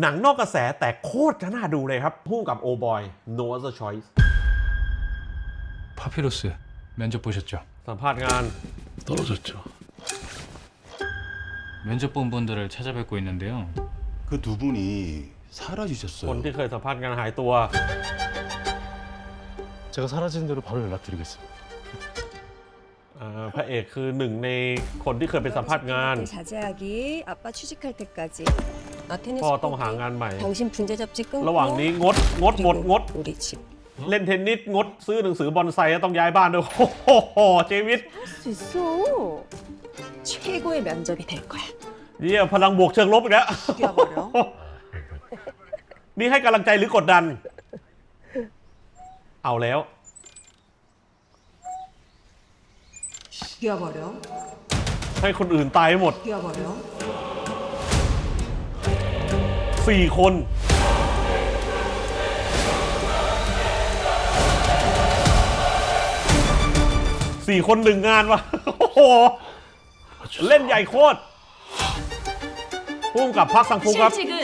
หนังนอกกระแสแต่โคตรจะน่าดูเลยครับพุ่งกับโอบอย No Other Choice 파피루스 면접 보셨죠? สัมภาษณ์งาน 떨어졌죠. 면접 본 분들을 찾아뵙고 있는데요. 그 두 분이 คน 사라지셨어요. ที่เคยสัมภาษณ์งานหายตัว 제가 사라진 대로 바로 연락드리겠습니다. อ่าพระเอกคือหนึ่งในคนที่เคยไปสัมภาษณ์งาน 자제하기. 아빠 취직할 때까지. 나 테니스 พ่อต้อง 포기. หางานใหม่ 당신 분재 잡지 끊고. ระหว่างนี้งดงดหมดงด 우리 집. เล่นเทนนิสงดซื้อหนังสือบอนไซแล้วต้องย้ายบ้านด้วยโอ้โหเจวิต 할 수 있어. 최고의 면접이 될 거야. เยี่ยพลังบวกเชิงลบอีกแล้ว 죽여버려. นี่ให้กำลังใจหรือกดดัน เอาแล้ว 죽여버려. ให้คนอื่นตายหมด 죽여버려. สี่คน สี่คนหนึ่งงานวะโอ้โห เล่นใหญ่โคตรพุ่มกับพักสังฟูครับ 실직은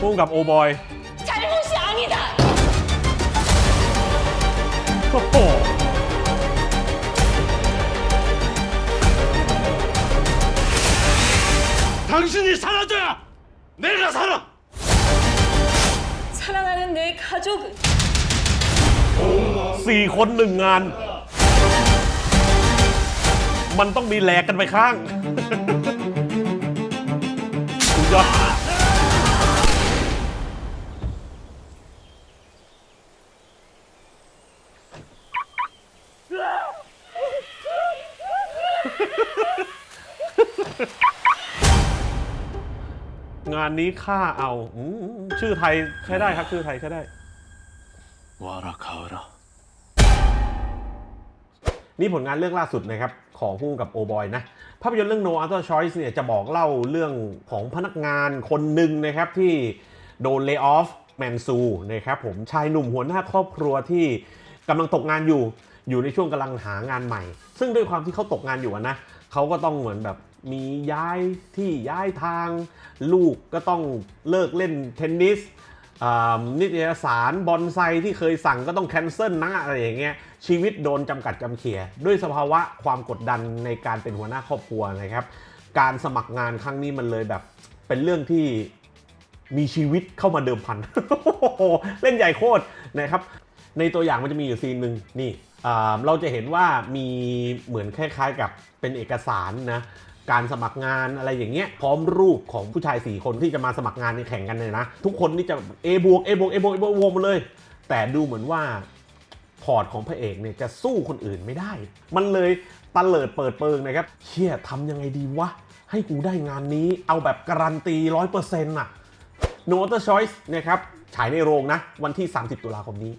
พุ่มกับโอบอย 잘못이 아니다. โอ้โห 당신이 사라져야 내가 살아. 사랑하는 내 가족은 สี่คนหนึ่งงาน มันต้องมีแหลกกันไปข้างสุดยอด งานนี้ข้าเอาอชื่อไทยใช้ได้ครับ ชื่อไทยใช้ได้ วาระคาระนี่ผลงานเรื่องล่าสุดนะครับ ของพุ่งกับโอบอยนะ ภาพยนตร์เรื่อง No Other Choice เนี่ยจะบอกเล่าเรื่องของพนักงานคนหนึ่งนะครับที่โดนเลิกออฟแมนซูนะครับผมชายหนุ่มหัวหน้าครอบครัวที่กำลังตกงานอยู่อยู่ในช่วงกำลังหางานใหม่ ซึ่งด้วยความที่เขาตกงานอยู่นะเขาก็ต้องเหมือนแบบ มีย้ายที่ย้ายทาง ลูกก็ต้องเลิกเล่นเทนนิสอ่านิตยสารบอนไซที่เคยสั่งก็ต้องแคนเซิลนะอะไรอย่างเงี้ยชีวิตโดนจำกัดจำเขีย ด้วยสภาวะความกดดันในการเป็นหัวหน้าครอบครัวนะครับการสมัครงานครั้งนี้มันเลยแบบ เป็นเรื่องที่มีชีวิตเข้ามาเดิมพัน เล่นใหญ่โคตรนะครับ ในตัวอย่างมันจะมีอยู่ซีนหนึ่งนี่เราจะเห็นว่ามีเหมือนคล้ายๆกับเป็นเอกสารนะ การสมัครงานอะไรอย่างเงี้ยพร้อมรูปของผู้ชาย 4 คนที่จะมาสมัครงานในแข่งกันเลยนะ ทุกคนนี่จะ A บวก A บวก A บวก A บวกวมหมดเลย แต่ดูเหมือนว่าพอร์ตของพระเอกเนี่ยจะสู้คนอื่นไม่ได้ มันเลยตะเลิดเปิดเปิงนะครับเชี่ยทำยังไงดีวะ ให้กูได้งานนี้เอาแบบการันตี100%อะ No Other Choice นะครับ ฉายในโรงนะ วันที่ 30 ตุลาคมนี้